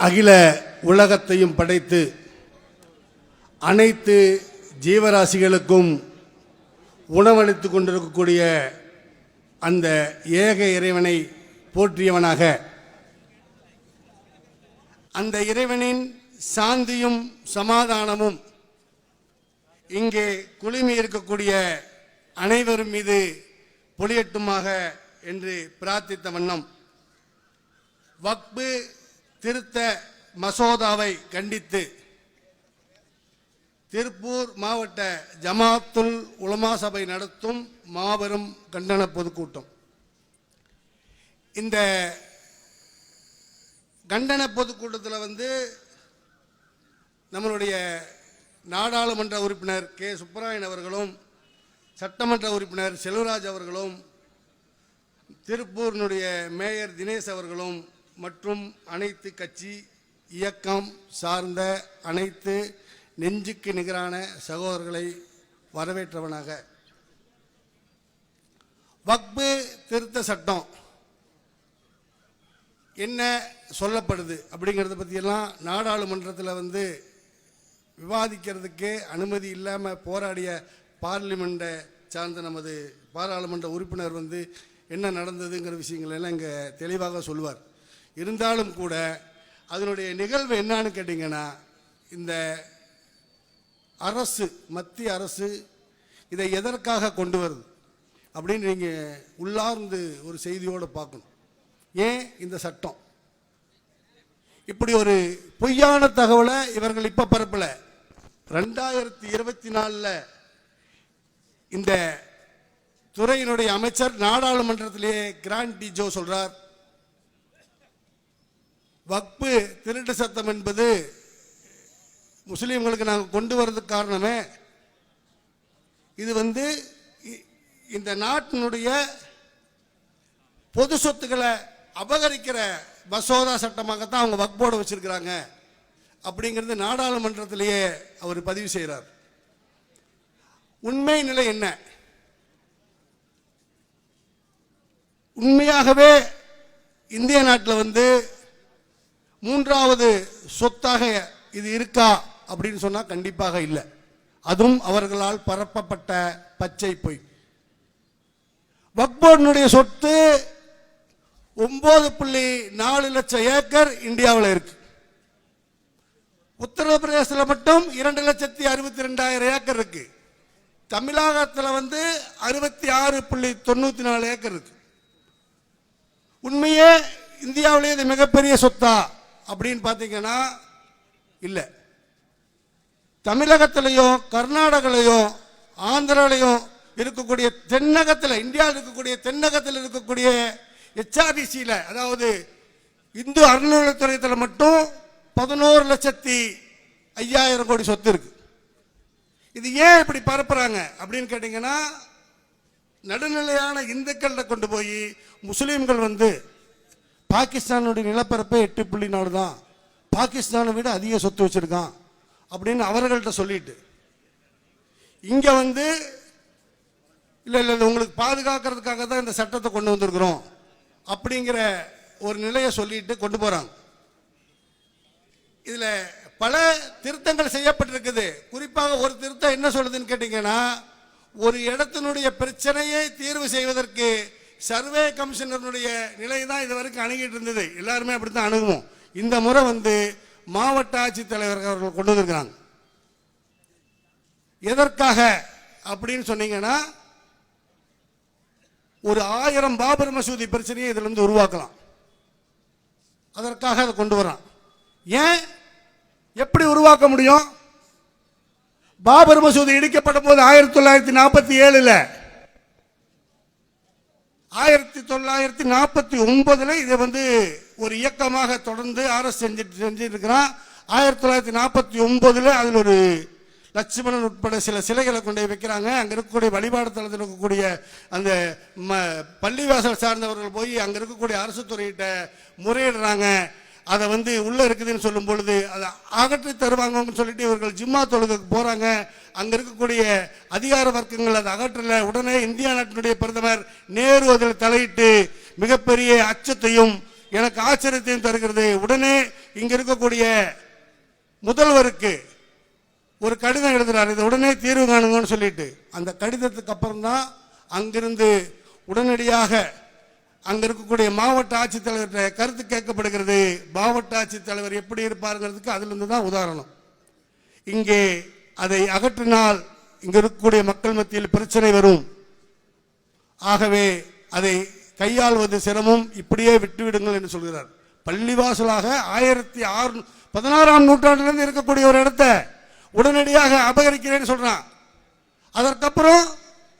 அகில உலகத்தையும் படைத்து அனைத்து ஜீவராசிகளுக்கும் உணவளித்து கொண்டிருக்கக்கூடிய அந்த ஏக இறைவனை போற்றியவனாக அந்த இறைவனின் சாந்தியும் சமாதானமும் இங்கே குழுமி இருக்கக்கூடிய அனைவரும் மீது பொலியட்டுமாக என்று பிரார்த்தித்த வண்ணம் வக்பு திருத்த மசோதாவை கண்டித்து திருப்பூர் மாவட்ட ஜமாத்துல் உலமா சபை நடத்தும் மாபெரும் கண்டன பொதுக்கூட்டம். இந்த கண்டன பொதுக்கூட்டத்தில் வந்து நம்மளுடைய நாடாளுமன்ற உறுப்பினர் கே. சுப்பராயன் அவர்களும் சட்டமன்ற உறுப்பினர் செல்வராஜ் அவர்களும் திருப்பூரினுடைய மேயர் தினேஷ் அவர்களும் மற்றும் அனைத்து கட்சி இயக்கம் சார்ந்த அனைத்து நெஞ்சுக்கு நிகரான சகோதரர்களை வரவேற்றவனாக. வக்பு திருத்த சட்டம் என்ன சொல்லப்படுது அப்படிங்கிறத பற்றியெல்லாம் நாடாளுமன்றத்தில் வந்து விவாதிக்கிறதுக்கு அனுமதி இல்லாமல் போராடிய பார்லிமெண்ட்டை சார்ந்த நமது பாராளுமன்ற உறுப்பினர் வந்து என்ன நடந்ததுங்கிற விஷயங்கள் எல்லாம் இங்கே தெளிவாக சொல்லுவார். இருந்தாலும் கூட அதனுடைய நிகழ்வு என்னான்னு கேட்டிங்கன்னா இந்த அரசு மத்திய அரசு இதை எதற்காக கொண்டு வருது? அப்படின்னு நீங்கள் உள்ளார்ந்து ஒரு செய்தியோடு பார்க்கணும். ஏன் இந்த சட்டம்? இப்படி ஒரு பொய்யான தகவலை இவர்கள் இப்போ பரப்பல. ரெண்டாயிரத்தி இருபத்தி நாலில் இந்த துறையினுடைய அமைச்சர் நாடாளுமன்றத்திலேயே கிராண்ட் டிஜோ சொல்கிறார் வக்பு திருட்டு சத்தம் என்பது முஸ்லீம்களுக்கு நாங்கள் கொண்டு வர்றதுக்கு காரணமே. இது வந்து இ- இந்த நாட்டினுடைய பொது சொத்துக்களை அபகரிக்கிற மசோதா சட்டமாகத்தான் அவங்க வக்போர்டு வச்சிருக்கிறாங்க. அப்படிங்கிறது நாடாளுமன்றத்திலேயே அவர் பதிவு செய்கிறார் உண்மை நிலை என்ன? உண்மையாகவே இந்திய நாட்டில் வந்து மூன்றாவது சொத்தாக இது இருக்கா அப்படின்னு சொன்னால் கண்டிப்பாக இல்லை. அதுவும் அவர்களால் பரப்பப்பட்ட பச்சை பொய். வக்போர்டினுடைய சொத்து ஒன்பது புள்ளி நாலு லட்சம் ஏக்கர் இந்தியாவில் இருக்கு. உத்தரப்பிரதேசத்தில் மட்டும் இரண்டு லட்சத்தி அறுபத்தி ரெண்டாயிரம் ஏக்கர் இருக்கு. தமிழகத்தில் வந்து அறுபத்தி ஆறு புள்ளி தொண்ணூற்றி நாலு ஏக்கர் இருக்கு. உண்மையே இந்தியாவிலேயே இது மிகப்பெரிய சொத்தா? அப்படின்னு பார்த்தீங்கன்னா இல்லை. தமிழகத்திலையும் கர்நாடகாலையும் ஆந்திராலையும் இருக்கக்கூடிய தென்னகத்தில் இந்தியாவில் இருக்கக்கூடிய தென்னகத்தில் இருக்கக்கூடிய ஹெச்ஆர்டிசியில் அதாவது இந்து அறநிலையத்துறையத்தில் மட்டும் பதினோரு லட்சத்தி ஐயாயிரம் கோடி சொத்து இருக்கு. இது ஏன் இப்படி பரப்புறாங்க அப்படின்னு கேட்டிங்கன்னா நடுநிலையான இந்துக்கள்கிட்ட கொண்டு போய் முஸ்லீம்கள் வந்து பாகிஸ்தானுடைய நிலப்பரப்பே எட்டு புள்ளி நாலு தான். பாகிஸ்தானை விட அதிக சொத்து வச்சிருக்கான். அப்படின்னு அவர்கள்ட்ட சொல்லிட்டு. இங்கே வந்து இல்லை இல்லை இல்லை, உங்களுக்கு பாதுகாக்கிறதுக்காக தான் இந்த சட்டத்தை கொண்டு வந்திருக்கிறோம். அப்படிங்கிற ஒரு நிலையை சொல்லிட்டு கொண்டு போகிறாங்க இதில் பல திருத்தங்கள் செய்யப்பட்டிருக்குது. குறிப்பாக ஒரு திருத்தம் என்ன சொல்லுதுன்னு கேட்டிங்கன்னா ஒரு இடத்தினுடைய பிரச்சனையை தீர்வு செய்வதற்கு சர்வே கமிஷனருடைய நிலை தான் இது வரைக்கும் அணுகிட்டு இருந்தது. எல்லாருமே அப்படித்தான் அணுகுவோம். இந்த முறை வந்து மாவட்ட ஆட்சித்தலைவர் அவர்கள் கொண்டு வந்திருக்கிறாங்க. எதற்காக அப்படின்னு சொன்னீங்கன்னா ஒரு ஆயிரம் பாபர் மசூதி பிரச்சனையை இதுல இருந்து உருவாக்கலாம். அதற்காக அதை கொண்டு வரான் ஏன்? எப்படி உருவாக்க முடியும்? பாபர் மசூதி இடிக்கப்பட்ட போது ஆயிரத்தி தொள்ளாயிரத்தி நாற்பத்தி ஏழுல ஆயிரத்தி தொள்ளாயிரத்தி நாற்பத்தி ஒன்பதில் இதை வந்து ஒரு இயக்கமாக தொடர்ந்து அரசு செஞ்சுட்டு செஞ்சிருக்கிறான். ஆயிரத்தி தொள்ளாயிரத்தி நாற்பத்தி ஒன்பதில் அதில் ஒரு லட்சுமணன் உட்பட சில சிலைகளை கொண்டு போய் வைக்கிறாங்க. அங்கே இருக்கக்கூடிய வழிபாடு தளத்தில் இருக்கக்கூடிய அந்த ம பள்ளிவாசல் சார்ந்தவர்கள் போய் அங்கே இருக்கக்கூடிய அரசு துறையிட்ட முறையிடுறாங்க. அதை வந்து உள்ள இருக்குதுன்னு சொல்லும் பொழுது அதை அகற்றி தருவாங்கன்னு சொல்லிட்டு இவர்கள் ஜிம்மா தொழுகைக்கு போறாங்க. அங்க இருக்கக்கூடிய அதிகார வர்க்கங்கள் அதை அகற்றல. உடனே இந்தியா நாட்டினுடைய பிரதமர் நேரு அதில் தலையிட்டு மிகப்பெரிய அச்சத்தையும் எனக்கு ஆச்சரியத்தையும் தருகிறது. உடனே இங்க இருக்கக்கூடிய முதல்வருக்கு ஒரு கடிதம் எழுதுறாரு. இதை உடனே தீர்வு காணுங்கன்னு சொல்லிட்டு. அந்த கடிதத்துக்கு அப்புறம் தான் அங்கிருந்து உடனடியாக அங்க இருக்கக்கூடிய மாவட்ட ஆட்சித்தலைவர்கிட்ட கருத்து கேட்கப்படுகிறது. மாவட்ட ஆட்சித்தலைவர் எப்படி இருப்பாருங்கிறதுக்கு அதிலிருந்து தான் உதாரணம். இங்கே அதை அகற்றினால் இங்க இருக்கக்கூடிய மக்கள் மத்தியில் பிரச்சனை வரும். ஆகவே அதை கையாள்வது சிரமம். இப்படியே விட்டுவிடுங்கள் என்று சொல்கிறார். பள்ளிவாசலாக ஆயிரத்தி ஆறு பதினாறாம் நூற்றாண்டிலிருந்து இருக்கக்கூடிய ஒரு இடத்த உடனடியாக அபகரிக்கிறேன்னு சொல்றான். அதற்கப்புறம்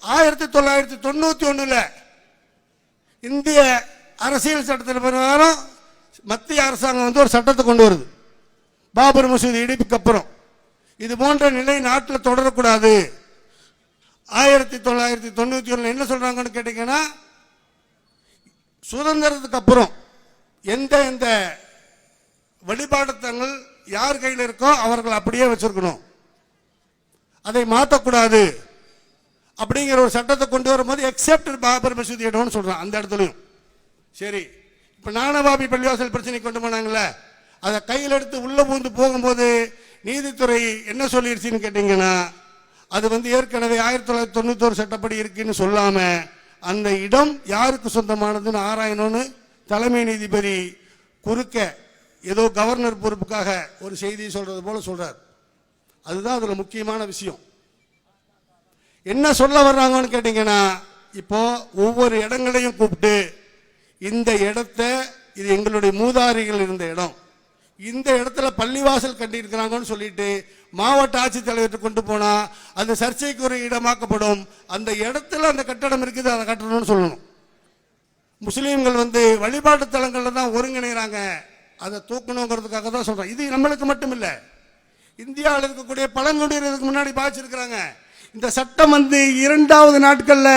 ஆயிரத்தி தொள்ளாயிரத்தி தொண்ணூத்தி ஒண்ணுல இந்திய அரசியல் சட்டத்தின் பிரகாரம் மத்திய அரசாங்கம் வந்து ஒரு சட்டத்தை கொண்டு வருது. பாபர் மசூதி இடிப்புக்கு அப்புறம். இது போன்ற நிலை நாட்டில் தொடரக்கூடாது. ஆயிரத்தி தொள்ளாயிரத்தி தொண்ணூத்தி ஒன்றில் என்ன சொல்றாங்கன்னு கேட்டீங்கன்னா சுதந்திரத்துக்கு அப்புறம் எந்த எந்த வழிபாட்டுத்தங்கள் யார் கையில் இருக்கோ அவர்கள் அப்படியே வச்சிருக்கணும். அதை மாற்றக்கூடாது அப்படிங்கிற ஒரு சட்டத்தை கொண்டு வரும்போது எக்ஸப்டட் பாபர் மசூதி இடம்னு சொல்கிறான் அந்த இடத்துலையும். சரி. இப்போ நானபாபி பள்ளிவாசல் பிரச்சனை கொண்டு போனாங்கல்ல அதை கையில் எடுத்து உள்ளே பூந்து போகும்போது நீதித்துறை என்ன சொல்லிடுச்சின்னு கேட்டிங்கன்னா அது வந்து ஏற்கனவே ஆயிரத்தி தொள்ளாயிரத்தி தொண்ணூத்தோரு சட்டப்படி இருக்குன்னு சொல்லாமல் அந்த இடம் யாருக்கு சொந்தமானதுன்னு ஆராயணும்னு தலைமை நீதிபதி குறுக்க ஏதோ கவர்னர் பொறுப்புக்காக ஒரு செய்தி சொல்றது போல சொல்றார். அதுதான் அதில் முக்கியமான விஷயம். என்ன சொல்ல வர்றாங்கன்னு கேட்டீங்கன்னா இப்போ ஒவ்வொரு இடங்களையும் கூப்பிட்டு இந்த இடத்த இது எங்களுடைய மூதாரிகள் இருந்த இடம். இந்த இடத்துல பள்ளிவாசல் கட்டியிருக்கிறாங்கன்னு சொல்லிட்டு மாவட்ட ஆட்சித்தலைவர்கிட்ட கொண்டு போனால் அந்த சர்ச்சைக்குரிய இடமாக்கப்படும். அந்த இடத்துல அந்த கட்டடம் இருக்குது அதை கட்டணும்னு சொல்லணும். முஸ்லீம்கள் வந்து வழிபாட்டு தலங்களில் தான் ஒருங்கிணைகிறாங்க அதை தூக்கணுங்கிறதுக்காக தான் சொல்கிறோம் இது நம்மளுக்கு மட்டும் இல்லை. இந்தியாவில் இருக்கக்கூடிய பழங்குடியினருக்கு முன்னாடி பாய்ச்சிருக்கிறாங்க. இந்த சட்டம் வந்து இரண்டாவது நாட்களில்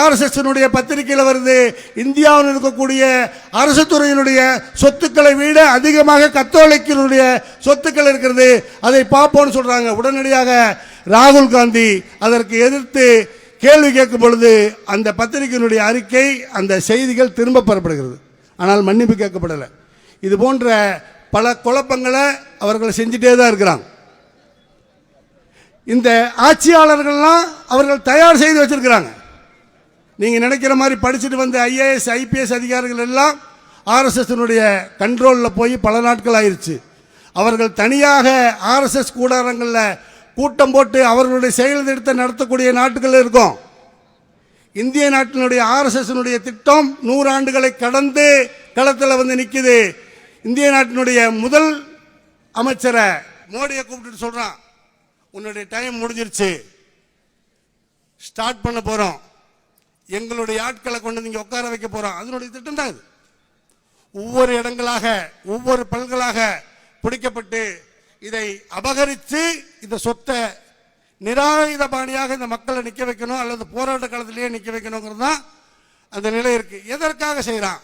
ஆர்எஸ்எஸ்னுடைய பத்திரிகையில் வருது. இந்தியாவில் இருக்கக்கூடிய அரசு துறையினுடைய சொத்துக்களை விட அதிகமாக கத்தோலிக்கினுடைய சொத்துக்கள் இருக்கிறது. அதை பார்ப்போம்னு சொல்கிறாங்க உடனடியாக ராகுல் காந்தி அதற்கு எதிர்த்து கேள்வி கேட்கும் பொழுது அந்த பத்திரிகையினுடைய அறிக்கை அந்த செய்திகள் திரும்ப பெறப்படுகிறது. ஆனால் மன்னிப்பு கேட்கப்படலை. இது போன்ற பல குழப்பங்களை அவர்கள் செஞ்சுட்டே தான் இருக்கிறாங்க. இந்த ஆட்சியாளர்கள்லாம் அவர்கள் தயார் செய்து வச்சிருக்கிறாங்க. நீங்க நினைக்கிற மாதிரி படிச்சுட்டு வந்த ஐஏஎஸ் ஐபிஎஸ் அதிகாரிகள் எல்லாம் ஆர்எஸ்எஸ்னுடைய கண்ட்ரோலில் போய் பல நாட்கள் ஆயிடுச்சு அவர்கள் தனியாக ஆர்எஸ்எஸ் கூடாரங்களில் கூட்டம் போட்டு அவர்களுடைய செயல் திட்டத்தை நடத்தக்கூடிய நாட்டுகள் இருக்கும். இந்திய நாட்டினுடைய ஆர்எஸ்எஸ்னுடைய திட்டம் நூறாண்டுகளை கடந்து களத்தில் வந்து நிற்குது இந்திய நாட்டினுடைய முதல் அமைச்சரை மோடியை கூப்பிட்டு சொல்கிறான் உன்னுடைய டைம் முடிஞ்சிருச்சு. ஸ்டார்ட் பண்ண போறோம். எங்களுடைய ஆட்களை கொண்டு நீங்க உட்கார வைக்க போறோம். அதனுடைய திட்டம் தான் இது. ஒவ்வொரு இடங்களாக ஒவ்வொரு பல்களாக பிடிக்கப்பட்டு இதை அபகரித்து இந்த சொத்தை நிராயுத பாணியாக இந்த மக்களை நிற்க வைக்கணும் அல்லது போராட்ட காலத்திலேயே நிற்க வைக்கணுங்கிறது தான் அந்த நிலை இருக்கு. எதற்காக செய்கிறான்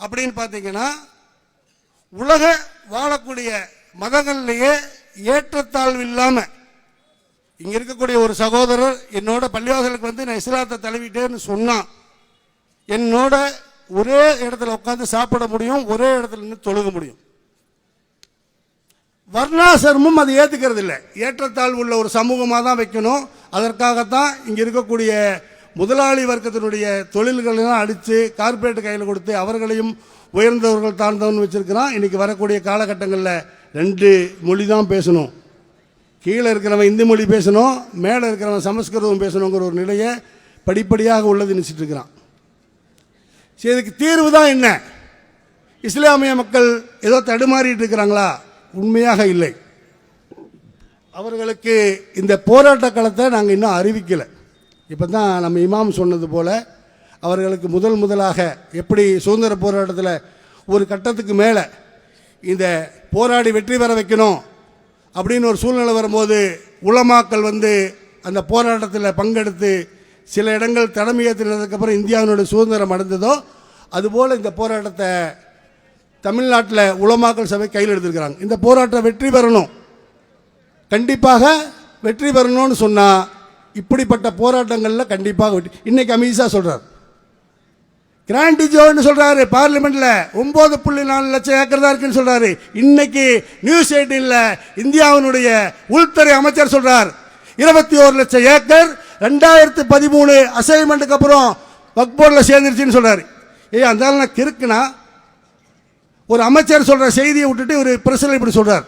அப்படின்னு பார்த்தீங்கன்னா உலக வாழக்கூடிய மதங்கள்லேயே ஏற்றத்தாழ்வு இல்லாமல் இங்கே இருக்கக்கூடிய ஒரு சகோதரர் என்னோட பள்ளிவாசலுக்கு வந்து நான் இஸ்லாத்தை தழுவிட்டேன்னு சொன்னான் என்னோட ஒரே இடத்துல உட்காந்து சாப்பிட முடியும் ஒரே இடத்துல நின்று தொழுக முடியும். வர்ணாசிரமும் அதை ஏற்றுக்கிறது இல்லை ஏற்றத்தாழ்வு உள்ள ஒரு சமூகமாக தான் வைக்கணும். அதற்காகத்தான் இங்கே இருக்கக்கூடிய முதலாளி வர்க்கத்தினுடைய தொழில்களெல்லாம் அடித்து கார்பரேட் கையில் கொடுத்து அவர்களையும் உயர்ந்தவர்கள் தாழ்ந்தவன் வச்சுருக்கிறான். இன்றைக்கி வரக்கூடிய காலகட்டங்களில் ரெண்டு மொழி தான் பேசணும். கீழே இருக்கிறவன் இந்தி மொழி பேசணும் மேலே இருக்கிறவன் சமஸ்கிருதம் பேசணுங்கிற ஒரு நிலையை படிப்படியாக உள்ளது நினச்சிட்டு இருக்கிறான். சரி இதுக்கு தீர்வு தான் என்ன? இஸ்லாமிய மக்கள் ஏதோ தடுமாறிட்டு இருக்கிறாங்களா? உண்மையாக இல்லை. அவர்களுக்கு இந்த போராட்ட களத்தை நாங்கள் இன்னும் அறிவிக்கலை. இப்போ தான் நம்ம இமாம் சொன்னது போல் அவர்களுக்கு முதல் முதலாக எப்படி சுதந்திர போராட்டத்தில் ஒரு கட்டத்துக்கு மேலே இந்த போராடி வெற்றி பெற வைக்கணும் அப்படின்னு ஒரு சூழ்நிலை வரும்போது உலமாக்கள் வந்து அந்த போராட்டத்தில் பங்கெடுத்து சில இடங்கள் தலைமையேற்றினதுக்கப்புறம் இந்தியாவினுடைய சுதந்திரம் அடைந்ததோ அதுபோல் இந்த போராட்டத்தை தமிழ்நாட்டில் உலமாக்கல் சபை கையில் எடுத்திருக்கிறாங்க. இந்த போராட்டம் வெற்றி பெறணும். கண்டிப்பாக வெற்றி பெறணும்னு சொன்னால் இப்படிப்பட்ட போராட்டங்களில் கண்டிப்பாக இன்னைக்கு அமித்ஷா சொல்கிறார் கிராண்டி ஜோன்னு சொல்றாரு பார்லிமெண்ட்ல. ஒன்பது புள்ளி நாலு லட்சம் ஏக்கர் தான் இருக்குன்னு சொல்றாரு. இன்னைக்கு நியூஸ் எயிட்டீன்ல இந்தியாவினுடைய உள்துறை அமைச்சர் சொல்றார். இருபத்தி ஒரு லட்சம் ஏக்கர் ரெண்டாயிரத்தி பதிமூணு அசைன்மெண்ட்டுக்கு அப்புறம் வக்போர்டில் சேர்ந்துருச்சுன்னு சொல்றாரு. ஏய் அந்த நான் கிறுக்குனா? ஒரு அமைச்சர் சொல்ற செய்தியை விட்டுட்டு ஒரு பிரச்சனை இப்படி சொல்கிறார்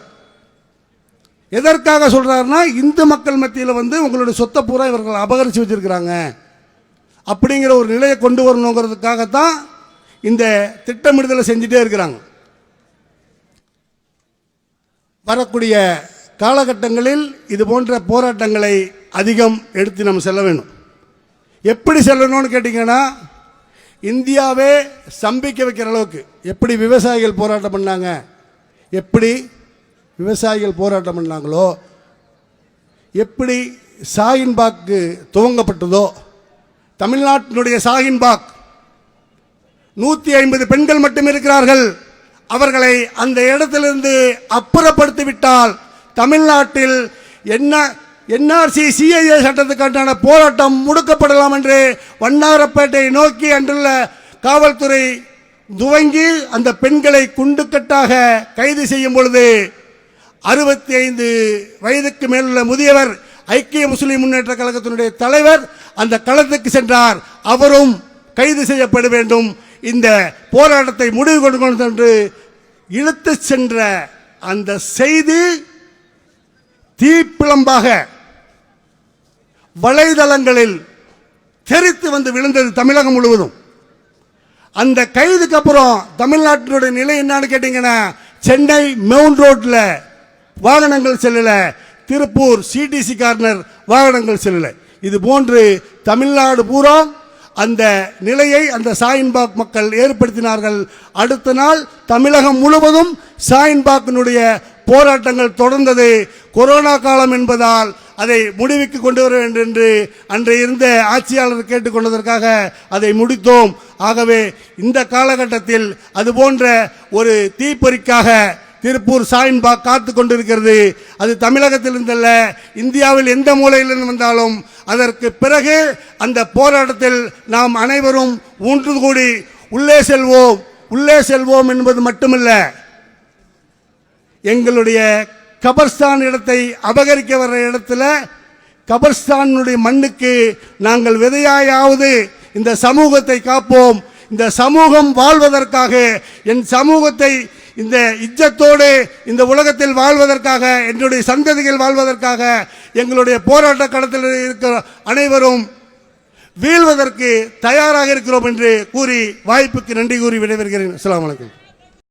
எதற்காக சொல்றாருன்னா இந்து மக்கள் மத்தியில் வந்து உங்களுடைய சொத்தை பூரா இவர்கள் அபகரித்து வச்சிருக்கிறாங்க. அப்படிங்கிற ஒரு நிலையை கொண்டு வரணுங்கிறதுக்காகத்தான் இந்த திட்டமிடுதலை செஞ்சுட்டே இருக்கிறாங்க. வரக்கூடிய காலகட்டங்களில் இது போன்ற போராட்டங்களை அதிகம் எடுத்து நம்ம செல்ல வேண்டும். எப்படி செல்லணும்னு கேட்டிங்கன்னா இந்தியாவே சம்பிக்க வைக்கிற அளவுக்கு எப்படி விவசாயிகள் போராட்டம் பண்ணாங்க எப்படி விவசாயிகள் போராட்டம் பண்ணாங்களோ? எப்படி சாகின்பாக்கு துவங்கப்பட்டதோ? தமிழ்நாட்டினுடைய சாகின்பாக் நூற்றி ஐம்பது பெண்கள் மட்டும் இருக்கிறார்கள். அவர்களை அந்த இடத்திலிருந்து அப்புறப்படுத்தி விட்டால் தமிழ்நாட்டில் என்ன என்ஆர்சி சிஐஏ சட்டத்துக்கான போராட்டம் முடுக்கப்படலாம் என்று வண்ணாரப்பேட்டை நோக்கி அன்றுள்ள காவல்துறை துவங்கி அந்த பெண்களை குண்டுக்கட்டாக கைது செய்யும் பொழுது அறுபத்தி ஐந்து வயதுக்கு மேலுள்ள முதியவர் ஐக்கிய முஸ்லிம் முன்னேற்ற கழகத்தினுடைய தலைவர் அந்த களத்துக்கு சென்றார். அவரும் கைது செய்யப்பட வேண்டும். இந்த போராட்டத்தை முடிவு கொண்டு கொண்டு என்று இழுத்து சென்ற அந்த செய்தி தீப்பிளம்பாக வலைதளங்களில் தெரித்து வந்து விழுந்தது தமிழகம் முழுவதும். அந்த கைதுக்கு அப்புறம் தமிழ்நாட்டினுடைய நிலை என்னன்னு கேட்டீங்கன்னா சென்னை மவுண்ட் ரோட்ல வாகனங்கள் செல்லல. திருப்பூர் சிடிசி கார்னர் வாகனங்கள் செல்லல. இது போன்று தமிழ்நாடு பூரா அந்த நிலையை அந்த சாயின்பாக் மக்கள் ஏற்படுத்தினார்கள். அடுத்த நாள் தமிழகம் முழுவதும் சாயின்பாக்கினுடைய போராட்டங்கள் தொடர்ந்தது. கொரோனா காலம் என்பதால் அதை முடிவுக்கு கொண்டு வர வேண்டும் என்று அன்றைய இருந்த ஆட்சியாளர் கேட்டுக்கொண்டதற்காக அதை முடித்தோம். ஆகவே இந்த காலகட்டத்தில் அது போன்ற ஒரு தீப்பொறிக்காக திருப்பூர் சாயின்பாக் காத்து கொண்டிருக்கிறது. அது தமிழகத்திலிருந்தல்ல இந்தியாவில் எந்த மூலையிலிருந்து வந்தாலும் அதற்கு பிறகு அந்த போராட்டத்தில் நாம் அனைவரும் ஒன்று கூடி உள்ளே செல்வோம். உள்ளே செல்வோம் என்பது மட்டுமல்ல எங்களுடைய கபர்ஸ்தான் இடத்தை அபகரிக்க வர்ற இடத்துல கபர்ஸ்தானுடைய மண்ணுக்கு நாங்கள் விதையாயாவது இந்த சமூகத்தை காப்போம். இந்த சமூகம் வாழ்வதற்காக என் சமூகத்தை இந்த இஜ்ஜத்தோடு இந்த உலகத்தில் வாழ்வதற்காக என்னுடைய சந்ததிகள் வாழ்வதற்காக எங்களுடைய போராட்ட களத்தில் இருக்கிற அனைவரும் வீழ்வதற்கு தயாராக இருக்கிறோம் என்று கூறி வாய்ப்புக்கு நன்றி கூறி விடைபெறுகிறேன். அஸ்லாம் வலைக்கம்